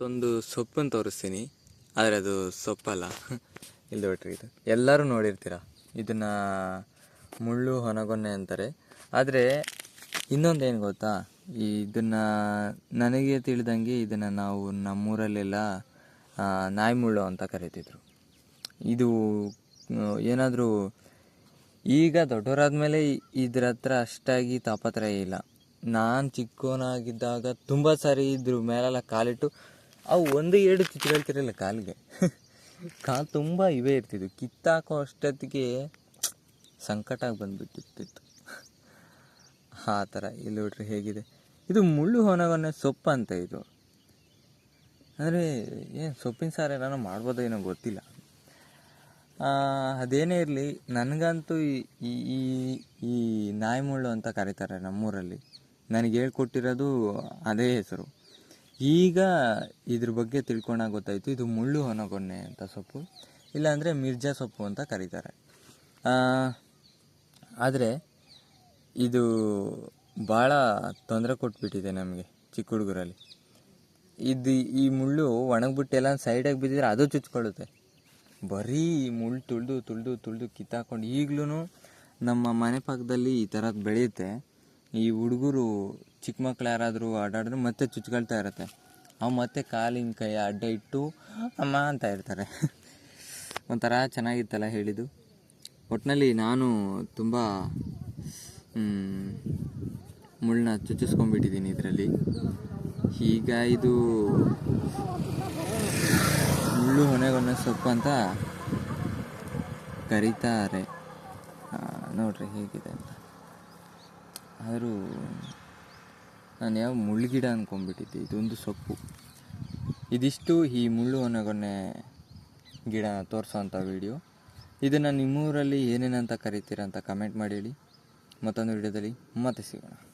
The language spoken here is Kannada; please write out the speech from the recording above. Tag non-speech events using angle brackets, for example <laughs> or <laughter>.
ಒಂದು ಸೊಪ್ಪನ್ನು ತೋರಿಸ್ತೀನಿ. ಆದರೆ ಅದು ಸೊಪ್ಪಲ್ಲ. <laughs> ಇಲ್ಲಿ ಬಿಟ್ರಿ ಇದು. ಎಲ್ಲರೂ ನೋಡಿರ್ತೀರ? ಇದನ್ನು ಮುಳ್ಳು ಹೊನಗೊನ್ನೆ ಅಂತಾರೆ. ಆದರೆ ಇನ್ನೊಂದು ಏನು ಗೊತ್ತಾ? ಇದನ್ನು ನನಗೆ ತಿಳಿದಂಗೆ ಇದನ್ನು ನಾವು ನಮ್ಮೂರಲ್ಲೆಲ್ಲ ನಾಯಿ ಮುಳ್ಳು ಅಂತ ಕರಿತಿದ್ರು. ಇದು ಏನಾದರೂ ಈಗ ದೊಡ್ಡವರಾದ್ಮೇಲೆ ಇದ್ರ ಹತ್ರ ಅಷ್ಟಾಗಿ ತಾಪತ್ರಯ ಇಲ್ಲ. ನಾನು ಚಿಕ್ಕವನಾಗಿದ್ದಾಗ ತುಂಬ ಸಾರಿ ಇದ್ರ, ಮೇಲೆಲ್ಲ ಕಾಲಿಟ್ಟು ಅವು ಒಂದು ಎರಡು ಚುಚ್ಕೊಳ್ತಿರಲಿಲ್ಲ ಕಾಲಿಗೆ. ಕಾಲು ತುಂಬ ಇವೇ ಇರ್ತಿದ್ವು. ಕಿತ್ತಾಕೋ ಅಷ್ಟೊತ್ತಿಗೆ ಸಂಕಟ ಬಂದುಬಿಟ್ಟಿರ್ತಿತ್ತು. ಆ ಥರ ಇಲ್ಲಿ ನೋಡ್ರಿ ಹೇಗಿದೆ. ಇದು ಮುಳ್ಳು ಹೊನಗೊನ್ನೆ ಸೊಪ್ಪು ಅಂತ ಇದು. ಅಂದರೆ ಏನು ಸೊಪ್ಪಿನ ಸಾರು ಏನಾರು ಮಾಡ್ಬೋದೋ ಏನೋ ಗೊತ್ತಿಲ್ಲ. ಅದೇನೇ ಇರಲಿ, ನನಗಂತೂ ಈ, ಈ- ಈ ನಾಯಿ ಮುಳ್ಳು ಅಂತ ಕರೀತಾರೆ ನಮ್ಮೂರಲ್ಲಿ. ನನಗೆ ಹೇಳ್ಕೊಟ್ಟಿರೋದು ಅದೇ ಹೆಸರು. ಈಗ ಇದ್ರ ಬಗ್ಗೆ ತಿಳ್ಕೊಂಡಾಗ ಗೊತ್ತಾಯಿತು, ಇದು ಮುಳ್ಳು ಹೊನಗೊನ್ನೆ ಅಂತ ಸೊಪ್ಪು. ಇಲ್ಲಾಂದರೆ ಮಿರ್ಜಾ ಸೊಪ್ಪು ಅಂತ ಕರೀತಾರೆ. ಆದರೆ ಇದು ಭಾಳ ತೊಂದರೆ ಕೊಟ್ಬಿಟ್ಟಿದೆ ನಮಗೆ ಚಿಕ್ಕ ಹುಡುಗರಲ್ಲಿ. ಇದು ಈ ಮುಳ್ಳು ಒಣಗ್ಬಿಟ್ಟು ಎಲ್ಲ ಸೈಡಾಗಿ ಬಿದ್ದಿದ್ರೆ ಅದು ಚುಚ್ಕೊಳ್ಳುತ್ತೆ. ಬರೀ ಮುಳ್ಳು ತುಳಿದು ತುಳಿದು ತುಳಿದು ಕಿತ್ತಾಕೊಂಡು ಈಗಲೂ ನಮ್ಮ ಮನೆ ಪಕ್ಕದಲ್ಲಿ ಈ ಥರದ್ದು ಬೆಳೆಯುತ್ತೆ. ಈ ಹುಡುಗರು ಚಿಕ್ಕ ಮಕ್ಳು ಯಾರಾದರೂ ಆಡಾಡಿದ್ರೆ ಮತ್ತೆ ಚುಚ್ಕೊಳ್ತಾ ಇರುತ್ತೆ. ಅವು ಮತ್ತೆ ಕಾಲಿನ ಕೈ ಅಡ್ಡ ಇಟ್ಟು, ಅಮ್ಮ ಅಂತ ಇರ್ತಾರೆ. ಒಂಥರ ಚೆನ್ನಾಗಿತ್ತಲ್ಲ ಹೇಳಿದ್ದು. ಒಟ್ಟಿನಲ್ಲಿ ನಾನು ತುಂಬ ಮುಳ್ಳನ್ನ ಚುಚ್ಚಿಸ್ಕೊಂಡ್ಬಿಟ್ಟಿದ್ದೀನಿ ಇದರಲ್ಲಿ. ಈಗ ಇದು ಮುಳ್ಳು ಹೊನೆಗೊನೆ ಸೊಪ್ಪು ಅಂತ ಕರೀತಾರೆ. ನೋಡ್ರಿ ಹೇಗಿದೆ ಅಂತ. ಆದರೂ ನಾನು ಯಾವ ಮುಳ್ಳುಗಿಡ ಅಂದ್ಕೊಂಡ್ಬಿಟ್ಟಿದ್ದೆ ಇದೊಂದು ಸೊಪ್ಪು. ಇದಿಷ್ಟು ಈ ಮುಳ್ಳು ಹೊನೆಗೊನೆ ಗಿಡ ತೋರಿಸೋಂಥ ವಿಡಿಯೋ. ಇದನ್ನು ನಿಮ್ಮೂರಲ್ಲಿ ಏನೇನಂತ ಕರಿತೀರ ಅಂತ ಕಮೆಂಟ್ ಮಾಡಿ ಹೇಳಿ. ಮತ್ತೊಂದು ವಿಡಿಯೋದಲ್ಲಿ ಮತ್ತೆ ಸಿಗೋಣ.